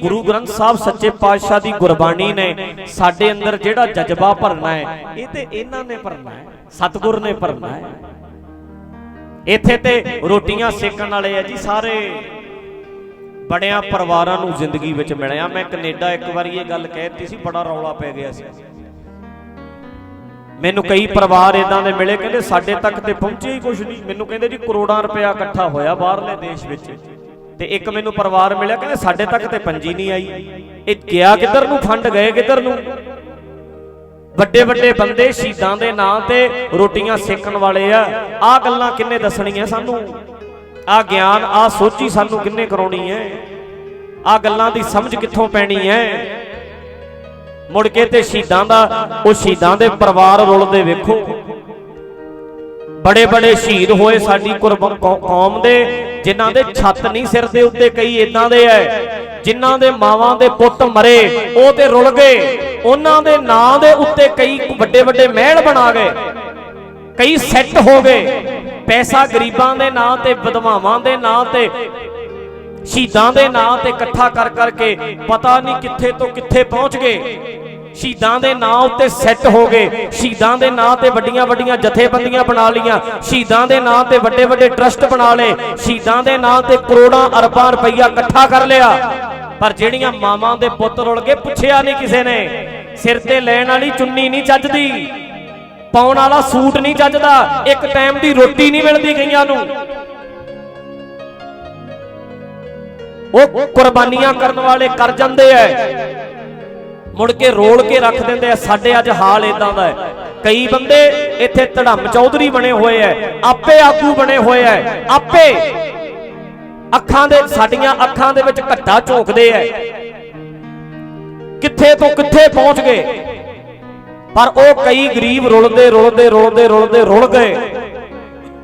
ਗੁਰੂ ਗ੍ਰੰਥ ਸਾਹਿਬ ਸੱਚੇ ਪਾਤਸ਼ਾਹ ਦੀ ਗੁਰਬਾਣੀ ਨੇ ਸਾਡੇ ਅੰਦਰ ਜਿਹੜਾ ਜਜ਼ਬਾ ਭਰਨਾ ਹੈ, ਇਹ ਤੇ ਇਹਨਾਂ ਨੇ ਭਰਨਾ ਹੈ, ਸਤਿਗੁਰ ਨੇ ਭਰਨਾ ਹੈ। ਇੱਥੇ ਤੇ ਰੋਟੀਆਂ ਸੇਕਣ ਵਾਲੇ ਆ ਜੀ, ਸਾਰੇ ਬੜਿਆਂ ਪਰਿਵਾਰਾਂ ਨੂੰ ਜ਼ਿੰਦਗੀ ਵਿੱਚ ਮਿਲਿਆ। ਮੈਂ ਕੈਨੇਡਾ ਇੱਕ ਵਾਰੀ ਇਹ ਗੱਲ ਕਹਿਤੀ ਸੀ, ਬੜਾ ਰੌਲਾ ਪੈ ਗਿਆ ਸੀ। ਮੈਨੂੰ ਕਈ ਪਰਿਵਾਰ ਇਦਾਂ ਦੇ ਮਿਲੇ, ਕਹਿੰਦੇ ਸਾਡੇ ਤੱਕ ਤੇ ਪਹੁੰਚੇ ਹੀ ਕੁਝ ਨਹੀਂ। ਮੈਨੂੰ ਕਹਿੰਦੇ ਜੀ ਕਰੋੜਾਂ ਰੁਪਇਆ ਇਕੱਠਾ ਹੋਇਆ ਬਾਹਰਲੇ ਦੇਸ਼ ਵਿੱਚ। ਤੇ ਇੱਕ ਮੈਨੂੰ ਪਰਿਵਾਰ ਮਿਲਿਆ, ਕਹਿੰਦੇ ਸਾਡੇ ਤੱਕ ਤੇ ਪੰਜੀ ਨਹੀਂ ਆਈ। ਇਹ ਗਿਆ ਕਿੱਧਰ ਨੂੰ? ਫੰਡ ਗਏ ਕਿੱਧਰ ਨੂੰ? ਵੱਡੇ ਵੱਡੇ ਬੰਦੇ ਸ਼ਹੀਦਾਂ ਦੇ ਨਾਂ ਤੇ ਰੋਟੀਆਂ ਸੇਕਣ ਵਾਲੇ ਆ। ਆ ਗੱਲਾਂ ਕਿੰਨੇ ਦੱਸਣੀਆਂ ਸਾਨੂੰ? ਆ ਗਿਆਨ ਆ ਸੋਚੀ ਸਾਨੂੰ ਕਿੰਨੇ ਕਰਾਉਣੀ ਹੈ ਆ ਗੱਲਾਂ ਦੀ ਸਮਝ ਕਿੱਥੋਂ ਪੈਣੀ ਹੈ ਮੁੜ ਕੇ ਤੇ ਸ਼ਹੀਦਾਂ ਦਾ, ਉਹ ਸ਼ਹੀਦਾਂ ਦੇ ਪਰਿਵਾਰ ਰੁਲਦੇ ਵੇਖੋ। ਬੜੇ ਬੜੇ ਸ਼ਹੀਦ ਹੋਏ ਸਾਡੀ ਕੁਰਬ- ਕੌਮ ਦੇ। ਜਿਨ੍ਹਾਂ ਦੇ ਛੱਤ ਨਹੀਂ ਸਿਰ ਦੇ ਉੱਤੇ ਕਈ ਇਦਾਂ ਦੇ ਐ, ਜਿਨ੍ਹਾਂ ਦੇ ਮਾਵਾਂ ਦੇ ਪੁੱਤ ਮਰੇ, ਉਹ ਤੇ ਰੁਲ ਗਏ, ਉਹਨਾਂ ਦੇ ਨਾਂ ਦੇ ਉੱਤੇ ਕਈ ਵੱਡੇ ਵੱਡੇ ਮਹਿਲ ਬਣਾ ਗਏ, ਕਈ ਸੈੱਟ ਹੋ ਗਏ, ਪੈਸਾ ਗਰੀਬਾਂ ਦੇ ਨਾਂ ਤੇ, ਵਿਧਵਾਵਾਂ ਦੇ ਨਾਂ ਤੇ, ਸ਼ਹੀਦਾਂ ਦੇ ਨਾਂ ਤੇ ਇਕੱਠਾ ਕਰ ਕਰਕੇ ਪਤਾ ਨਹੀਂ ਕਿੱਥੇ ਤੋਂ ਕਿੱਥੇ ਪਹੁੰਚ ਗਏ। ਸ਼ਹੀਦਾਂ ਦੇ ਨਾਂ ਉੱਤੇ ਸੈੱਟ ਹੋ ਗਏ। ਸ਼ਹੀਦਾਂ ਦੇ ਨਾਂ ਤੇ ਵੱਡੀਆਂ ਵੱਡੀਆਂ ਜਥੇਬੰਦੀਆਂ ਬਣਾ ਲੀਆਂ ਸ਼ਹੀਦਾਂ ਦੇ ਨਾਂ ਤੇ ਵੱਡੇ ਵੱਡੇ ਟਰਸਟ ਬਣਾ ਲਏ। ਸ਼ਹੀਦਾਂ ਦੇ ਨਾਂ ਤੇ ਕਰੋੜਾਂ ਅਰਬਾਂ ਰੁਪਈਆ ਇਕੱਠਾ ਕਰ ਲਿਆ। ਪਰ ਜਿਹੜੀਆਂ ਮਾਵਾਂ ਦੇ ਪੁੱਤ ਰੁਲ ਗਏ, ਪੁੱਛਿਆ ਨਹੀਂ ਕਿਸੇ ਨੇ। ਸਿਰ ਤੇ ਲੈਣ ਵਾਲੀ ਚੁੰਨੀ ਨਹੀਂ ਚੱਜਦੀ। ਪਾਉਣ ਵਾਲਾ ਸੂਟ ਨਹੀਂ ਚੱਜਦਾ। ਇੱਕ ਟਾਈਮ ਦੀ ਰੋਟੀ ਨਹੀਂ ਮਿਲਦੀ ਕਈਆਂ ਨੂੰ। ਉਹ ਕੁਰਬਾਨੀਆਂ ਕਰਨ ਵਾਲੇ ਕਰ ਜਾਂਦੇ ਐ। ਮੁੜ ਕੇ ਰੋਲ ਕੇ ਰੱਖ ਦਿੰਦੇ ਆ, ਸਾਡੇ ਅੱਜ ਹਾਲ ਇਦਾਂ ਦਾ ਹੈ। ਕਈ ਬੰਦੇ ਇੱਥੇ ਧੜਮ ਚੌਧਰੀ ਬਣੇ ਹੋਏ ਐ, ਆਪੇ ਆਗੂ ਬਣੇ ਹੋਏ ਐ, ਆਪੇ ਅੱਖਾਂ ਦੇ, ਸਾਡੀਆਂ ਅੱਖਾਂ ਦੇ ਵਿੱਚ ਘੱਟਾ ਝੋਕਦੇ ਐ। ਕਿੱਥੇ ਤੋਂ ਕਿੱਥੇ ਪਹੁੰਚ ਗਏ? ਪਰ ਉਹ ਕਈ ਗਰੀਬ ਰੁਲਦੇ ਰੁਲਦੇ ਰੁਲਦੇ ਰੁਲਦੇ, ਰੁਲ ਗਏ।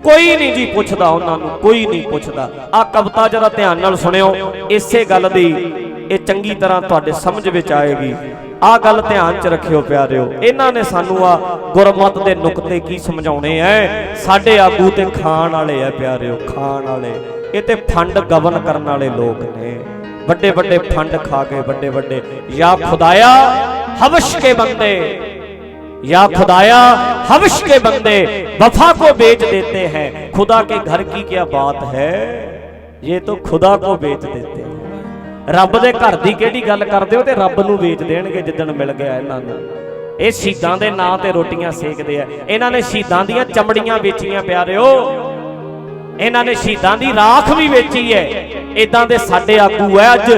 ਕੋਈ ਨਹੀਂ ਜੀ ਪੁੱਛਦਾ ਉਹਨਾਂ ਨੂੰ, ਕੋਈ ਨਹੀਂ ਪੁੱਛਦਾ। ਆ ਕਵਿਤਾ ਜਰਾ ਧਿਆਨ ਨਾਲ ਸੁਣਿਓ, ਇਸੇ ਗੱਲ ਦੀ ਇਹ ਚੰਗੀ ਤਰ੍ਹਾਂ ਤੁਹਾਡੇ ਸਮਝ ਵਿੱਚ ਆਏਗੀ। ਆ ਗੱਲ ਧਿਆਨ 'ਚ ਰੱਖਿਓ ਪਿਆਰਿਓ ਇਹਨਾਂ ਨੇ ਸਾਨੂੰ ਆ ਗੁਰਮਤ ਦੇ ਨੁਕਤੇ ਕੀ ਸਮਝਾਉਣੇ ਐ ਸਾਡੇ ਆਗੂ ਤੇ ਖਾਣ ਵਾਲੇ ਐ ਪਿਆਰਿਓ ਖਾਣ ਵਾਲੇ ਇਹ ਤੇ ਫੰਡ ਗਵਨ ਕਰਨ ਵਾਲੇ ਲੋਕ ਨੇ ਵੱਡੇ ਵੱਡੇ ਫੰਡ ਖਾ ਕੇ ਵੱਡੇ ਵੱਡੇ ਯਾ ਖੁਦਾਇਆ ਹਵਸ਼ ਕੇ ਬੰਦੇ या खुदाया हवश के बंदे वफा को बेच देते हैं खुदा के घर की क्या बात है ये तो खुदा को बेच देते हैं ਰੱਬ ਦੇ ਘਰ ਦੀ ਕਿਹੜੀ ਗੱਲ ਕਰਦੇ ਹੋ ਤੇ ਰੱਬ ਨੂੰ ਵੇਚ ਦੇਣਗੇ ਜਿੱਦਣ ਮਿਲ ਗਿਆ ਇਹਨਾਂ ਨੂੰ। ਇਹ ਸ਼ਹੀਦਾਂ ਦੇ ਨਾਂ ਤੇ ਰੋਟੀਆਂ ਸੇਕਦੇ ਆ। ਇਹਨਾਂ ਨੇ ਸ਼ਹੀਦਾਂ ਦੀਆਂ ਚਮੜੀਆਂ ਵੇਚੀਆਂ ਪਿਆਰਿਓ ਇਹਨਾਂ ਨੇ ਸ਼ਹੀਦਾਂ ਦੀ ਰਾਖ ਵੀ ਵੇਚੀ ਹੈ ਇਦਾਂ ਦੇ ਸਾਡੇ ਆਗੂ ਐ ਅੱਜ।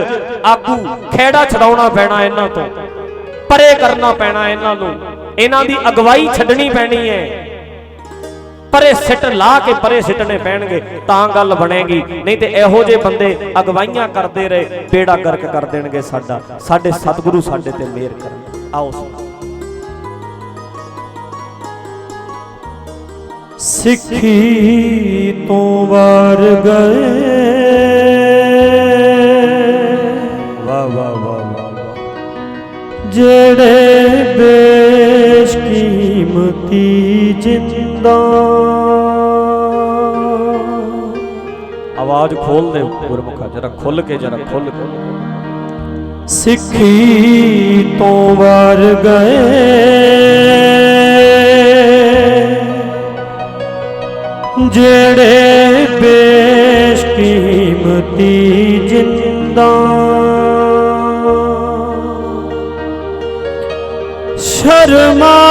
ਆਗੂ ਖੇੜਾ ਛਡਾਉਣਾ ਪੈਣਾ ਇਹਨਾਂ ਤੋਂ। ਪਰੇ ਕਰਨਾ ਪੈਣਾ ਇਹਨਾਂ ਨੂੰ। ਇਹਨਾਂ ਦੀ ਅਗਵਾਈ ਛੱਡਣੀ ਪੈਣੀ ਹੈ ਪਰੇ ਸਿੱਟ ਲਾ ਕੇ ਪਰੇ ਸਿੱਟਣੇ ਪੈਣਗੇ, ਤਾਂ ਗੱਲ ਬਣੇਗੀ। ਨਹੀਂ ਤੇ ਇਹੋ ਜਿਹੇ ਬੰਦੇ ਅਗਵਾਈਆਂ ਕਰਦੇ ਰਹੇ, ਬੇੜਾ ਗਰਕ ਕਰ ਦੇਣਗੇ ਸਾਡਾ। ਸਾਡੇ ਸਤਿਗੁਰੂ ਸਾਡੇ ਤੇ ਮਿਹਰ ਕਰਨ। ਆਓ ਸਿੱਖੀ ਤੋਂ ਵਾਰ ਗਏ। ਵਾ ਵਾ ਵਾ ਵਾ ਵਾ। ਜਿਹੜੇ ਜਿੰਦਾ। ਆਵਾਜ਼ ਖੋਲ ਦੇ ਗੁਰਮੁਖਾ, ਜਰਾ ਖੁੱਲ ਕੇ, ਜਰਾ ਖੁੱਲ ਕੇ। ਸਿੱਖੀ ਤੋਂ ਵਾਰ ਗਏ। ਜਿਹੜੇ ਬੇਸ਼ਕੀਮਤੀ ਜਿੰਦਾ। ਸ਼ਰਮਾ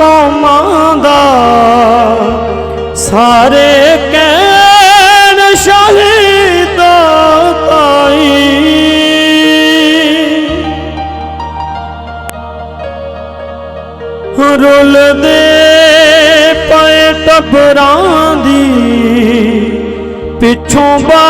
ਕੌਮਾਂ ਦਾ ਸਾਰੇ ਕਹਿਣ ਸ਼ਹੀਦਾ ਤਾਈ। ਰੁਲਦੇ ਪਏ ਟੱਬਰਾਂ ਦੀ ਪਿੱਛੋਂ ਬਾ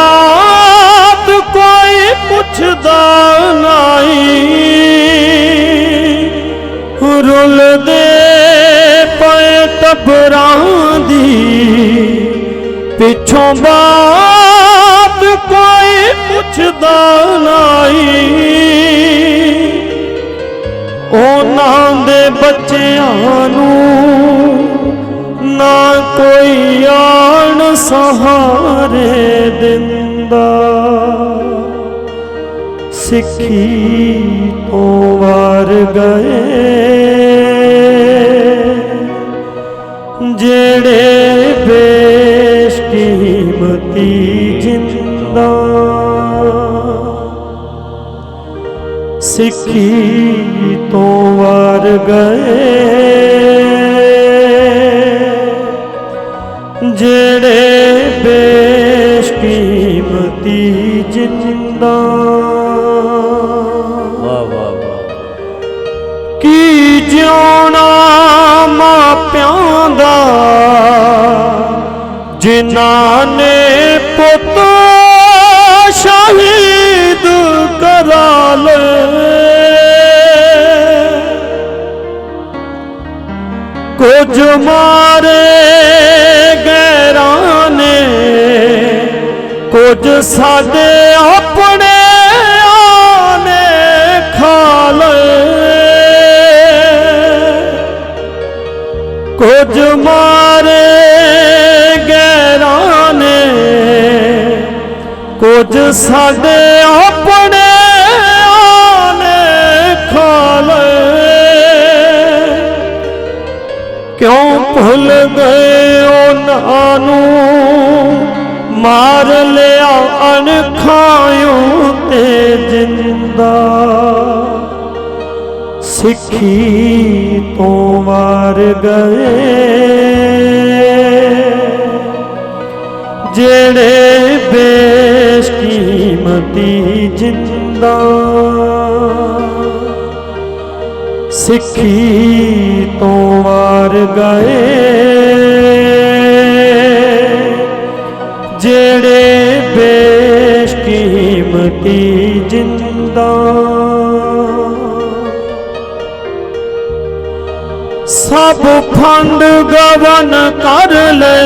ਪਿੱਛੋਂ ਬਾਤ ਕੋਈ ਪੁੱਛਦਾ ਨਹੀਂ। ਉਹਨਾਂ ਦੇ ਬੱਚਿਆਂ ਨੂੰ ਨਾ ਕੋਈ ਆਣ ਸਹਾਰੇ ਦਿੰਦਾ। ਸਿੱਖੀ ਤੋਂ ਵਾਰ ਗਏ। ਜਿਹੜੇ ਬੇਸ਼ਕੀਮਤੀ ਸਿੱਖੀ ਤੋਂ ਵਾਰ ਗਏ। ਜਿਹੜੇ ਬੇਸ਼ਕੀਮਤੀ ਜਿੰਦਾ। ਵਾਹ ਵਾਹ ਵਾਹ। ਕੀ ਜਿਉਣਾ ਮਾਪਿਆਂ ਦਾ? ਜਿਨ੍ਹਾਂ ਨੇ ਪੁੱਤ ਸ਼ਹੀਦ ਕਰਾ ਕੁਝ ਮਾਰੇ ਗੈਰਾਂ ਨੇ ਕੁਝ ਸਾਡੇ ਆਪਣੇ ਆਨੇ ਖਾ ਲਏ। ਕੁਝ ਮਾਰੇ ਗੈਰਾਂ ਨੇ ਕੁਝ ਸਾਡੇ ਆਪਣੇ ਭੁੱਲ ਗਏ ਉਹਨਾਂ ਨੂੰ, ਮਾਰ ਲਿਆ ਅਣਖਾਇਓ ਤੇ ਜਿੰਦਾ। ਸਿੱਖੀ ਤੋਂ ਮਾਰ ਗਏ। ਜਿਹੜੇ ਬੇਸ਼ਕੀਮਤੀ ਜਿੰਦਾ। ਸਿੱਖੀ ਤੋਂ ਵਾਰ ਗਏ। ਜਿਹੜੇ ਬੇਸ਼ਕੀਮਤੀ ਜਿੰਦਾ। ਸਭ ਫੰਡ ਗਵਨ ਕਰ ਲੈ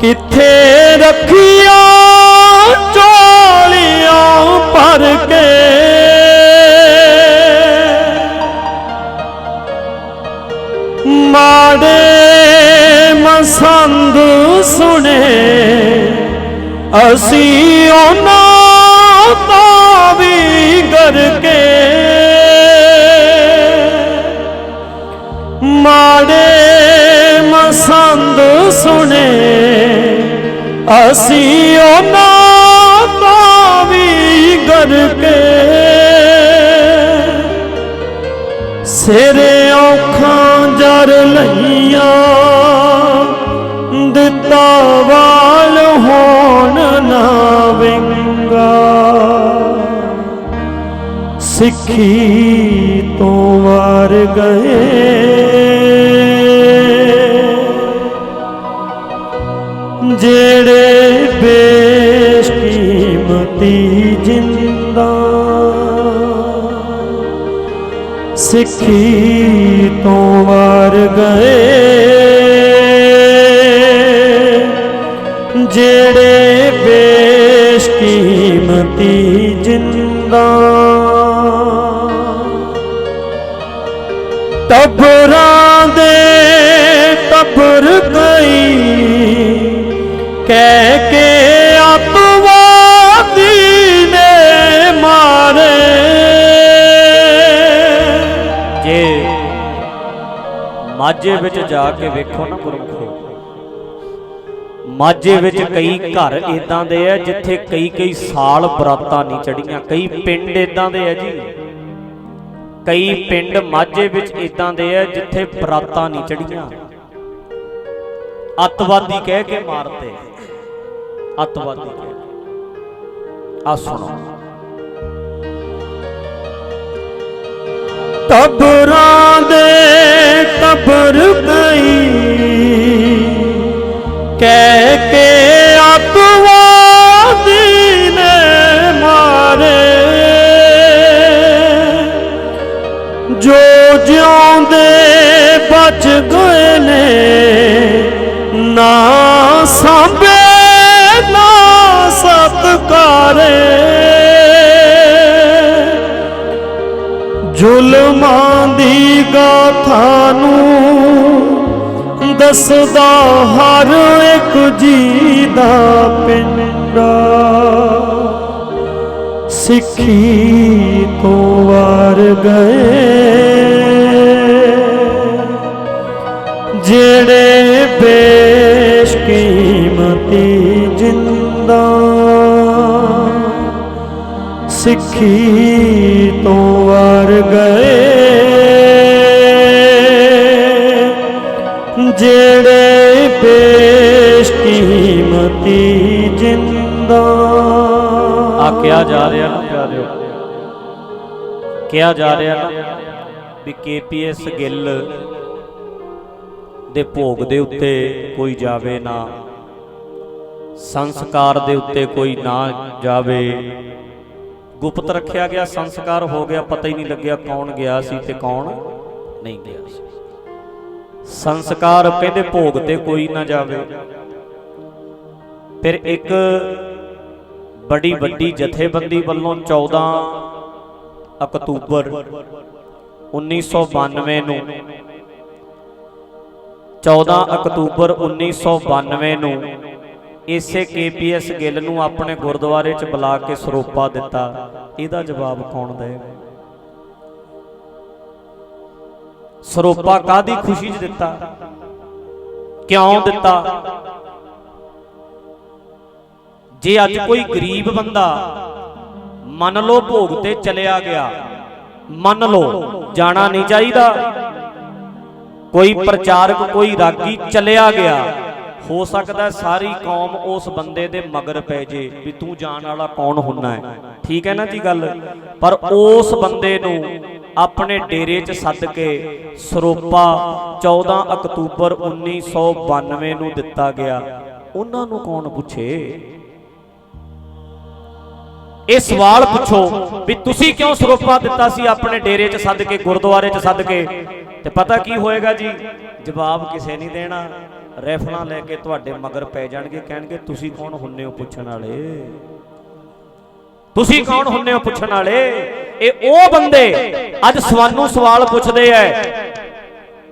ਕਿੱਥੇ ਮਾੜੇ ਸੁਣੇ, ਅਸੀਂ ਉਹਨਾਂ ਦਾ ਵੀ ਕਰਕੇ ਮਾੜੇ ਮਸੰਦ ਸੁਣੇ, ਅਸੀਂ ਉਹਨਾਂ ਦਾ ਵੀ ਕਰਕੇ ਸਿੱਖੀ ਤੋਂ ਵਾਰ ਗਏ। ਜਿਹੜੇ ਬੇਸ਼ਕੀਮਤੀ ਜਿੰਦਾ ਸਿੱਖੀ ਤੋਂ ਵਾਰ ਗਏ। ਜਿਹੜੇ ਬੇਸ਼ਕੀਮਤੀ ਜਿੰਦਾ ਟੱਬਰਾਂ ਦੇ ਟੱਬਰ ਗਈ ਕਹਿ ਕੇ ਅਤਵਾਦੀ ਨੇ ਮਾਰੇ। ਜੇ ਮਾਝੇ ਵਿੱਚ ਜਾ ਕੇ ਵੇਖੋ ਨਾ ਗੁਰਮਖੋ ਮਾਝੇ ਵਿੱਚ ਕਈ ਘਰ ਇਦਾਂ ਦੇ ਆ ਜਿੱਥੇ ਕਈ ਕਈ ਸਾਲ ਬਰਾਤਾਂ ਨਹੀਂ ਚੜੀਆਂ ਕਈ ਪਿੰਡ ਇਦਾਂ ਦੇ ਆ ਜੀ। ਕਈ ਪਿੰਡ ਮਾਝੇ ਵਿੱਚ ਇਦਾਂ ਦੇ ਆ ਜਿੱਥੇ ਬਰਾਤਾਂ ਨਹੀਂ ਚੜੀਆਂ ਅੱਤਵਾਦੀ ਕਹਿ ਕੇ ਮਾਰਦੇ ਅੱਤਵਾਦੀ ਕਹਿ ਆ ਸੁਣੋ। ਟੱਬਰਾਂ ਦੇ ਟੱਬਰ ਗਈ ਕਹਿ ਬਚ ਗਏ ਨੇ, ਨਾ ਸਾਂਭੇ, ਨਾ ਸਤਕਾਰੇ। ਜ਼ੁਲਮਾਂ ਦੀ ਗਾਥਾ ਨੂੰ ਦੱਸਦਾ ਹਰ ਇੱਕ ਜੀ ਦਾ ਪਿੰਡਾ। ਸਿੱਖੀ ਤੋਂ ਵਾਰ ਗਏ। ਜਿਹੜੇ ਬੇਸ਼ਕੀਮਤੀ ਜਿੰਦਾ ਸਿੱਖੀ ਤੋਂ ਵਰ ਗਏ। ਜਿਹੜੇ ਬੇਸ਼ਕੀਮਤੀ ਜਿੰਦਾ। ਆ ਕਿਹਾ ਜਾ ਰਿਹਾ ਨਾ ਪਿਆਰਿਓ ਕਿਹਾ ਜਾ ਰਿਹਾ ਨਾ ਵੀ ਕੇਪੀਐਸ ਗਿੱਲ ਦੇ ਭੋਗ ਦੇ ਉੱਤੇ ਕੋਈ ਜਾਵੇ ਨਾ। ਸੰਸਕਾਰ ਦੇ ਉੱਤੇ ਕੋਈ ਨਾ ਜਾਵੇ। ਗੁਪਤ ਰੱਖਿਆ ਗਿਆ, ਸੰਸਕਾਰ ਹੋ ਗਿਆ, ਪਤਾ ਹੀ ਨਹੀਂ ਲੱਗਿਆ ਕੌਣ ਗਿਆ ਸੀ ਤੇ ਕੌਣ ਨਹੀਂ ਗਿਆ ਸੀ। ਸੰਸਕਾਰ ਕਹਿੰਦੇ ਭੋਗ ਤੇ ਕੋਈ ਨਾ ਜਾਵੇ। ਫਿਰ ਇੱਕ ਬੜੀ ਵੱਡੀ ਜਥੇਬੰਦੀ ਵੱਲੋਂ 14 ਅਕਤੂਬਰ 1992 ਨੂੰ 14 ਅਕਤੂਬਰ 1992 ਨੂੰ ਇਸੇ ਕੇਪੀਐਸ ਗਿੱਲ ਨੂੰ ਆਪਣੇ ਗੁਰਦੁਆਰੇ 'ਚ ਬੁਲਾ ਕੇ ਸਰੋਪਾ ਦਿੱਤਾ। ਇਹਦਾ ਜਵਾਬ ਕੌਣ ਦੇਗਾ ਸਰੋਪਾ ਕਾਦੀ ਖੁਸ਼ੀ 'ਚ ਦਿੱਤਾ? ਕਿਉਂ ਦਿੱਤਾ? ਜੇ ਅੱਜ ਕੋਈ ਗਰੀਬ ਬੰਦਾ ਮੰਨ ਲਓ ਭੋਗ ਤੇ ਚਲਿਆ ਗਿਆ, ਮੰਨ ਲਓ ਜਾਣਾ ਨਹੀਂ ਚਾਹੀਦਾ। ਕੋਈ ਪ੍ਰਚਾਰਕ, ਕੋਈ ਰਾਗੀ ਚਲਿਆ ਗਿਆ। ਹੋ ਸਕਦਾ ਸਾਰੀ ਕੌਮ ਉਸ ਬੰਦੇ ਦੇ ਮਗਰ ਪੈ ਜੇ ਵੀ ਤੂੰ ਜਾਣ ਵਾਲਾ ਕੌਣ ਹੁੰਨਾ ਹੈ। ਠੀਕ ਹੈ ਨਾ ਜੀ ਗੱਲ? ਪਰ ਉਸ ਬੰਦੇ ਨੂੰ ਆਪਣੇ ਡੇਰੇ 'ਚ ਸੱਦ ਕੇ ਸਰੋਪਾ 14 ਅਕਤੂਬਰ 1992 ਨੂੰ ਦਿੱਤਾ ਗਿਆ। ਉਹਨਾਂ ਨੂੰ ਕੌਣ ਪੁੱਛੇ? ਇਹ ਸਵਾਲ ਪੁੱਛੋ ਵੀ ਤੁਸੀਂ ਕਿਉਂ ਸਰੋਪਾ ਦਿੱਤਾ ਸੀ ਆਪਣੇ ਡੇਰੇ 'ਚ ਸੱਦ ਕੇ, ਗੁਰਦੁਆਰੇ 'ਚ ਸੱਦ ਕੇ? ਤੇ ਪਤਾ ਕੀ ਹੋਏਗਾ ਜੀ? ਜਵਾਬ ਕਿਸੇ ਨਹੀਂ ਦੇਣਾ। ਰੈਫਲਾਂ ਲੈ ਕੇ ਤੁਹਾਡੇ ਮਗਰ ਪੈ ਜਾਣਗੇ, ਕਹਿਣਗੇ, ਤੁਸੀਂ ਕੌਣ ਹੁੰਨੇ ਹੋ ਪੁੱਛਣ ਵਾਲੇ? ਤੁਸੀਂ ਕੌਣ ਹੁੰਨੇ ਹੋ ਪੁੱਛਣ ਵਾਲੇ? ਇਹ ਉਹ ਬੰਦੇ ਅੱਜ ਸਾਨੂੰ ਸਵਾਲ ਪੁੱਛਦੇ ਐ।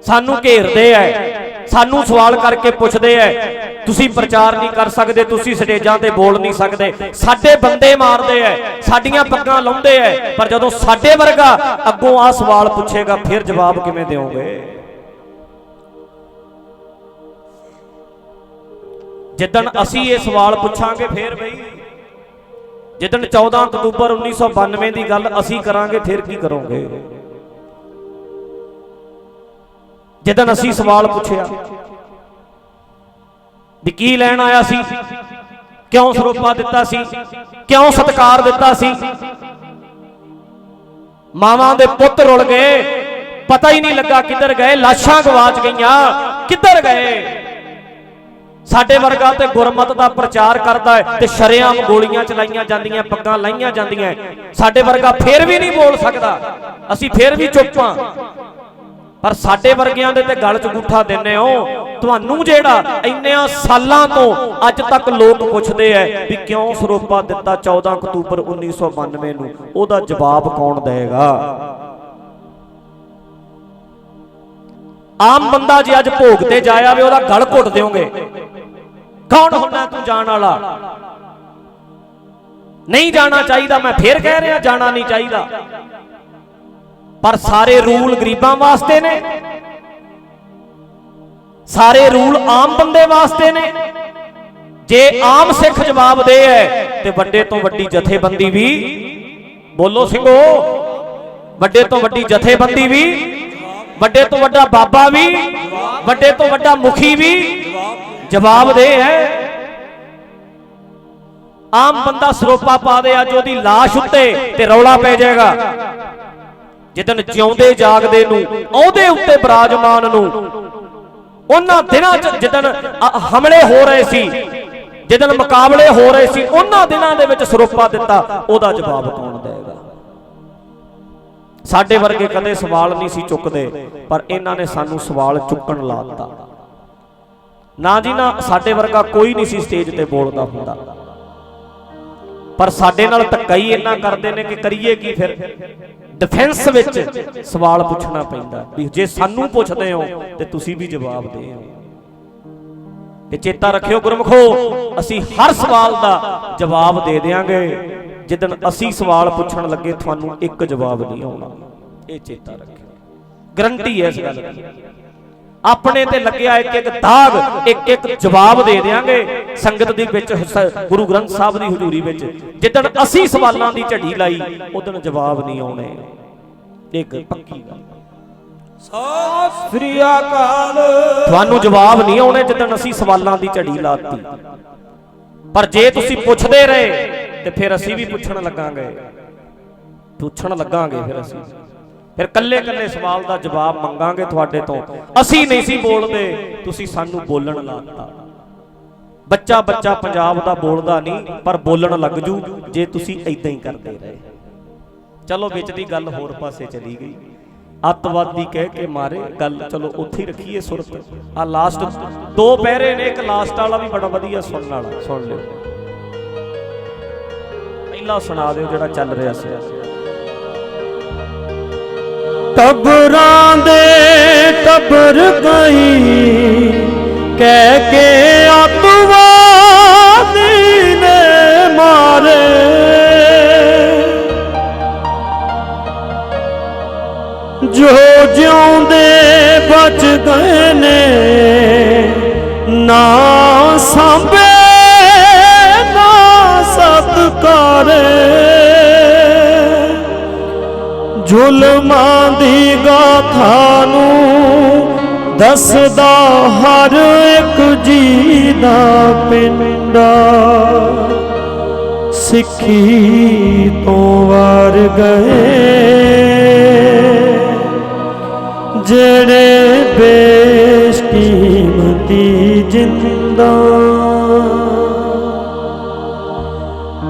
ਸਾਨੂੰ ਘੇਰਦੇ ਐ। ਸਾਨੂੰ ਸਵਾਲ ਕਰਕੇ ਪੁੱਛਦੇ ਐ ਤੁਸੀਂ ਪ੍ਰਚਾਰ ਨਹੀਂ ਕਰ ਸਕਦੇ ਤੁਸੀਂ ਸਟੇਜਾਂ ਤੇ ਬੋਲ ਨਹੀਂ ਸਕਦੇ। ਸਾਡੇ ਬੰਦੇ ਮਾਰਦੇ ਐ। ਸਾਡੀਆਂ ਪੱਗਾਂ ਲਾਉਂਦੇ ਐ। ਪਰ ਜਦੋਂ ਸਾਡੇ ਵਰਗਾ ਅੱਗੋਂ ਆ ਸਵਾਲ ਪੁੱਛੇਗਾ ਫਿਰ ਜਵਾਬ ਕਿਵੇਂ ਦਿਓਗੇ? ਜਿੱਦਣ ਅਸੀਂ ਇਹ ਸਵਾਲ ਪੁੱਛਾਂਗੇ ਫੇਰ ਬਈ। ਜਿੱਦਣ 14 ਅਕਤੂਬਰ 1992 ਦੀ ਗੱਲ ਅਸੀਂ ਕਰਾਂਗੇ ਫਿਰ ਕੀ ਕਰੋਗੇ? ਜਿੱਦਣ ਅਸੀਂ ਸਵਾਲ ਪੁੱਛਿਆ ਵੀ ਕੀ ਲੈਣ ਆਇਆ ਸੀ? ਕਿਉਂ ਸਰੋਪਾ ਦਿੱਤਾ ਸੀ? ਕਿਉਂ ਸਤਕਾਰ ਦਿੱਤਾ ਸੀ? ਮਾਵਾਂ ਦੇ ਪੁੱਤ ਰੁਲ ਗਏ। ਪਤਾ ਹੀ ਨਹੀਂ ਲੱਗਾ ਕਿੱਧਰ ਗਏ। ਲਾਸ਼ਾਂ ਗਵਾਚ ਗਈਆਂ। ਕਿੱਧਰ ਗਏ? ਸਾਡੇ ਵਰਗਾ ਤੇ ਗੁਰਮਤ ਦਾ ਪ੍ਰਚਾਰ ਕਰਦਾ ਹੈ ਤੇ ਸ਼ਰੇਆਮ ਗੋਲੀਆਂ ਚਲਾਈਆਂ ਜਾਂਦੀਆਂ, ਪੱਗਾਂ ਲਾਈਆਂ ਜਾਂਦੀਆਂ ਸਾਡੇ ਵਰਗਾ ਫੇਰ ਵੀ ਨਹੀਂ ਬੋਲ ਸਕਦਾ। ਅਸੀਂ ਫੇਰ ਵੀ ਚੁੱਪ ਹਾਂ। ਪਰ ਸਾਡੇ ਵਰਗਿਆਂ ਦੇ ਤੇ ਗਲ 'ਚ ਗੁੱਠਾ ਦਿੰਨੇ ਹੋ। ਤੁਹਾਨੂੰ ਜਿਹੜਾ ਇੰਨਿਆਂ ਸਾਲਾਂ ਤੋਂ ਅੱਜ ਤੱਕ ਲੋਕ ਪੁੱਛਦੇ ਐ ਵੀ ਕਿਉਂ ਸਰੋਪਾ ਦਿੱਤਾ 14 ਅਕਤੂਬਰ 1992 ਨੂੰ? ਉਹਦਾ ਜਵਾਬ ਕੌਣ ਦੇਗਾ ਆਮ ਬੰਦਾ ਜੇ ਅੱਜ ਭੋਗ ਤੇ ਜਾਇਆ ਵੇ ਉਹਦਾ ਗਲ ਘੁੱਟ ਦਿਓਗੇ। ਕੌਣ ਹੁੰਦਾ ਤੂੰ ਜਾਣ ਵਾਲਾ? ਨਹੀਂ ਜਾਣਾ ਚਾਹੀਦਾ, ਮੈਂ ਫੇਰ ਕਹਿ ਰਿਹਾ, ਜਾਣਾ ਨਹੀਂ ਚਾਹੀਦਾ। ਪਰ ਸਾਰੇ ਰੂਲ ਗਰੀਬਾਂ ਵਾਸਤੇ ਨੇ। ਸਾਰੇ ਰੂਲ ਆਮ ਬੰਦੇ ਵਾਸਤੇ ਨੇ। ਜੇ ਆਮ ਸਿੱਖ ਜਵਾਬ ਦੇ ਹੈ, ਤੇ ਵੱਡੇ ਤੋਂ ਵੱਡੀ ਜਥੇਬੰਦੀ ਵੀ। ਬੋਲੋ ਸਿੰਘੋ, ਵੱਡੇ ਤੋਂ ਵੱਡੀ ਜਥੇਬੰਦੀ ਵੀ, ਵੱਡੇ ਤੋਂ ਵੱਡਾ ਬਾਬਾ ਵੀ, ਵੱਡੇ ਤੋਂ ਵੱਡਾ ਮੁਖੀ ਵੀ, ਜਵਾਬ ਦੇ ਹੈ। ਆਮ ਬੰਦਾ ਸਰੋਪਾ ਪਾ ਦੇ, ਅੱਜ ਉਹਦੀ লাশ ਉੱਤੇ ਤੇ ਰੌਲਾ ਪੈ ਜਾਏਗਾ। ਜਿੱਦਨ ਜਿਉਂਦੇ ਜਾਗਦੇ ਨੂੰ, ਉਹਦੇ ਉੱਤੇ ਬਰਾਜਮਾਨ ਨੂੰ, ਉਹਨਾਂ ਦਿਨਾਂ 'ਚ ਜਿੱਦਨ ਹਮਲੇ ਹੋ ਰਹੇ ਸੀ ਜਿੱਦਨ ਮੁਕਾਬਲੇ ਹੋ ਰਹੇ ਸੀ, ਉਹਨਾਂ ਦਿਨਾਂ ਦੇ ਵਿੱਚ ਸਰੋਪਾ ਦਿੱਤਾ, ਉਹਦਾ ਜਵਾਬ ਕੌਣ ਦੇਗਾ ਸਾਡੇ ਵਰਗੇ ਕਦੇ ਸਵਾਲ ਨਹੀਂ ਸੀ ਚੁੱਕਦੇ, ਪਰ ਇਹਨਾਂ ਨੇ ਸਾਨੂੰ ਸਵਾਲ ਚੁੱਕਣ ਲਾ ਦਿੱਤਾ। ਨਾ ਜੀ, ਨਾ ਸਾਡੇ ਵਰਗਾ ਕੋਈ ਨਹੀਂ ਸੀ ਸਟੇਜ ਤੇ ਬੋਲਦਾ ਹੁੰਦਾ। ਪਰ ਸਾਡੇ ਨਾਲ ਧੱਕਾ ਹੀ ਇੰਨਾ ਕਰਦੇ ਨੇ ਕਿ ਕਰੀਏ ਕੀ ਫਿਰ? ਡਿਫੈਂਸ ਵਿੱਚ ਸਵਾਲ ਪੁੱਛਣਾ ਪੈਂਦਾ ਵੀ ਜੇ ਸਾਨੂੰ ਪੁੱਛਦੇ ਹੋ ਤੇ ਤੁਸੀਂ ਵੀ ਜਵਾਬ ਦਿਓ। ਤੇ ਚੇਤਾ ਰੱਖਿਓ ਗੁਰਮਖੋ, ਅਸੀਂ ਹਰ ਸਵਾਲ ਦਾ ਜਵਾਬ ਦੇ ਦੇਾਂਗੇ ਜਿੱਦਣ ਅਸੀਂ ਸਵਾਲ ਪੁੱਛਣ ਲੱਗੇ, ਤੁਹਾਨੂੰ ਇੱਕ ਜਵਾਬ ਨਹੀਂ ਆਉਣਾ। ਇਹ ਚੇਤਾ ਰੱਖਿਓ। ਗਰੰਟੀ ਹੈ ਇਸ ਗੱਲ ਦੀ। ਆਪਣੇ ਤੇ ਲੱਗਿਆ ਇੱਕ ਇੱਕ ਦਾਗ ਇੱਕ ਇੱਕ ਜਵਾਬ ਦੇ ਦੇਾਂਗੇ ਸੰਗਤ ਦੇ ਵਿੱਚ ਗੁਰੂ ਗ੍ਰੰਥ ਸਾਹਿਬ ਦੀ ਹਜ਼ੂਰੀ ਵਿੱਚ ਜਿੱਦਣ ਅਸੀਂ ਸਵਾਲਾਂ ਦੀ ਝੜੀ ਲਾਈ ਉਦੋਂ ਜਵਾਬ ਨਹੀਂ ਆਉਣੇ। ਇੱਕ ਪੱਕੀ ਗੱਲ। ਸਤਿ ਸ੍ਰੀ ਅਕਾਲ। ਤੁਹਾਨੂੰ ਜਵਾਬ ਨਹੀਂ ਆਉਣੇ ਜਦੋਂ ਅਸੀਂ ਸਵਾਲਾਂ ਦੀ ਝੜੀ ਲਾਤੀ। ਪਰ ਜੇ ਤੁਸੀਂ ਪੁੱਛਦੇ ਰਹੇ ਤੇ ਫਿਰ ਅਸੀਂ ਵੀ ਪੁੱਛਣ ਲੱਗਾਂਗੇ। ਪੁੱਛਣ ਲੱਗਾਂਗੇ ਫਿਰ ਅਸੀਂ। ਫਿਰ ਕੱਲੇ ਕੱਲੇ ਸਵਾਲ ਦਾ ਜਵਾਬ ਮੰਗਾਂਗੇ ਤੁਹਾਡੇ ਤੋਂ। ਅਸੀਂ ਨਹੀਂ ਸੀ ਬੋਲਦੇ, ਤੁਸੀਂ ਸਾਨੂੰ ਬੋਲਣ ਲਾਤਾ ਬੱਚਾ ਬੱਚਾ ਪੰਜਾਬ ਦਾ ਬੋਲਦਾ ਨਹੀਂ, ਪਰ ਬੋਲਣ ਲੱਗ ਜੂ, ਜੇ ਤੁਸੀਂ ਇਦਾਂ ਹੀ ਕਰਦੇ ਰਹੇ। ਚਲੋ ਵਿੱਚ ਦੀ ਗੱਲ ਹੋਰ ਪਾਸੇ ਚਲੀ ਗਈ। ਅੱਤਵਾਦੀ ਕਹਿ ਕੇ ਮਾਰੇ, ਗੱਲ ਚਲੋ ਉੱਥੇ ਹੀ ਰੱਖੀਏ ਸੁਰਤ। ਆ ਲਾਸਟ ਦੋ ਪਹਿਰੇ ਨੇ, ਇੱਕ ਲਾਸਟ ਵਾਲਾ ਵੀ ਬੜਾ ਵਧੀਆ ਸੁਣਨ ਵਾਲਾ, ਸੁਣ ਲਿਓ। ਪਹਿਲਾ ਸੁਣਾ ਦਿਓ ਜਿਹੜਾ ਚੱਲ ਰਿਹਾ ਸੀ। ਟੱਬਰਾਂ ਦੇ ਟੱਬਰ ਗਈ ਕਹਿ ਕੇ ਆਤਵਾਦੀ ਨੇ ਮਾਰੇ। ਜੋ ਜਿਉਂਦੇ ਬਚ ਗਏ ਨੇ ਨਾ ਸਾਂਭੇ ਜ਼ੁਲਮਾਂ ਦੀ ਗਾਥਾ ਨੂੰ ਦੱਸਦਾ ਹਰ ਇੱਕ ਜੀ ਦਾ ਪਿੰਡਾ। ਸਿੱਖੀ ਤੋਂ ਵਾਰ ਗਏ। ਜਿਹੜੇ ਬੇਸ਼ਕੀਮਤੀ ਜਿੰਦਾ।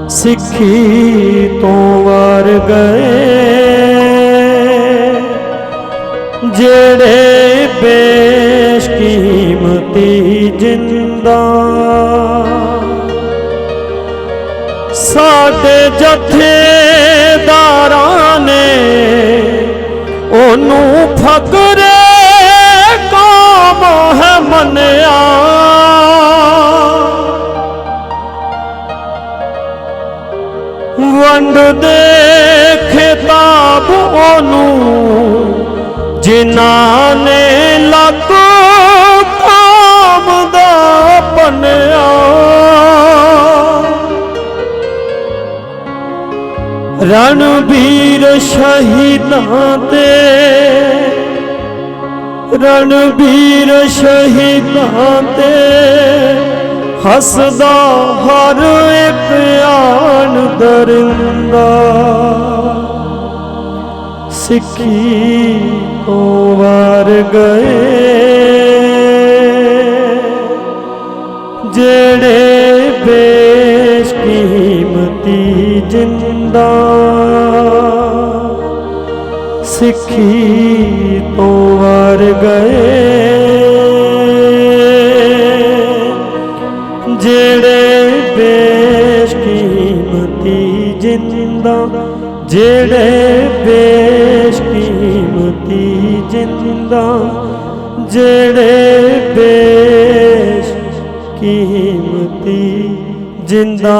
ਸਿੱਖੀ ਤੋਂ ਵਾਰ ਗਏ। ਬੇਸ਼ਕੀਮਤੀ ਜਿੰਦਾ। ਸਾਡੇ ਜਥੇਦਾਰਾਂ ਨੇ ਉਹਨੂੰ ਫਕਰੇ ਕੌਮ ਹੈ ਮੰਨਿਆ। ਵੰਡ ਦੇ ਖਿਤਾਬ ਉਹਨੂੰ ਜਿਨ੍ਹਾਂ ਨੇ ਰਣਵੀਰ ਸ਼ਹੀਦਾਂ ਤੇ ਰਣਵੀਰ ਸ਼ਹੀਦਾਂ ਤੇ, ਹੱਸਦਾ ਹਰ ਇੱਕ ਆਣ ਦਰਿੰਦਾ। ਸਿੱਖੀ ਤੋਂ ਵਾਰ ਗਏ, ਜਿਹੜੇ ਬੇ ਜਿੰਦਾ ਸਿੱਖੀ ਤੋਂ ਵਾਰ ਗਏ। ਜਿਹੜੇ ਬੇਸ਼ਕੀਮਤੀ ਜਿੰਦਾ ਜਿਹੜੇ ਬੇਸ਼ਕੀਮਤੀ ਜਿੰਦਾ ਜਿਹੜੇ ਬੇਸ਼ਕੀਮਤੀ ਜਿੰਦਾ।